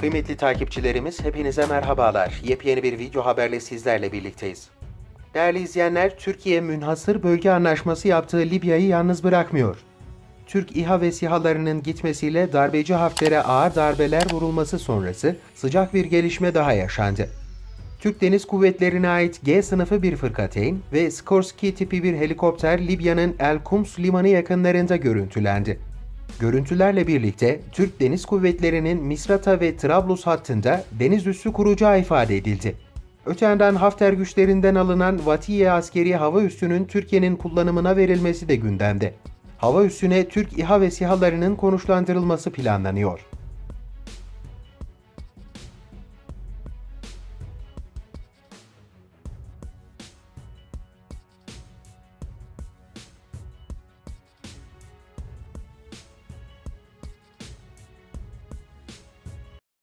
Kıymetli takipçilerimiz hepinize merhabalar. Yepyeni bir video haberle sizlerle birlikteyiz. Değerli izleyenler, Türkiye münhasır bölge anlaşması yaptığı Libya'yı yalnız bırakmıyor. Türk İHA ve SİHA'larının gitmesiyle darbeci Hafter'e ağır darbeler vurulması sonrası sıcak bir gelişme daha yaşandı. Türk Deniz Kuvvetleri'ne ait G sınıfı bir fırkateyn ve Skorsky tipi bir helikopter Libya'nın El Kums limanı yakınlarında görüntülendi. Görüntülerle birlikte Türk Deniz Kuvvetleri'nin Misrata ve Trablus hattında deniz üssü kuracağı ifade edildi. Öte yandan Hafter güçlerinden alınan Vatiye askeri hava üssünün Türkiye'nin kullanımına verilmesi de gündemde. Hava üssüne Türk İHA ve SİHA'larının konuşlandırılması planlanıyor.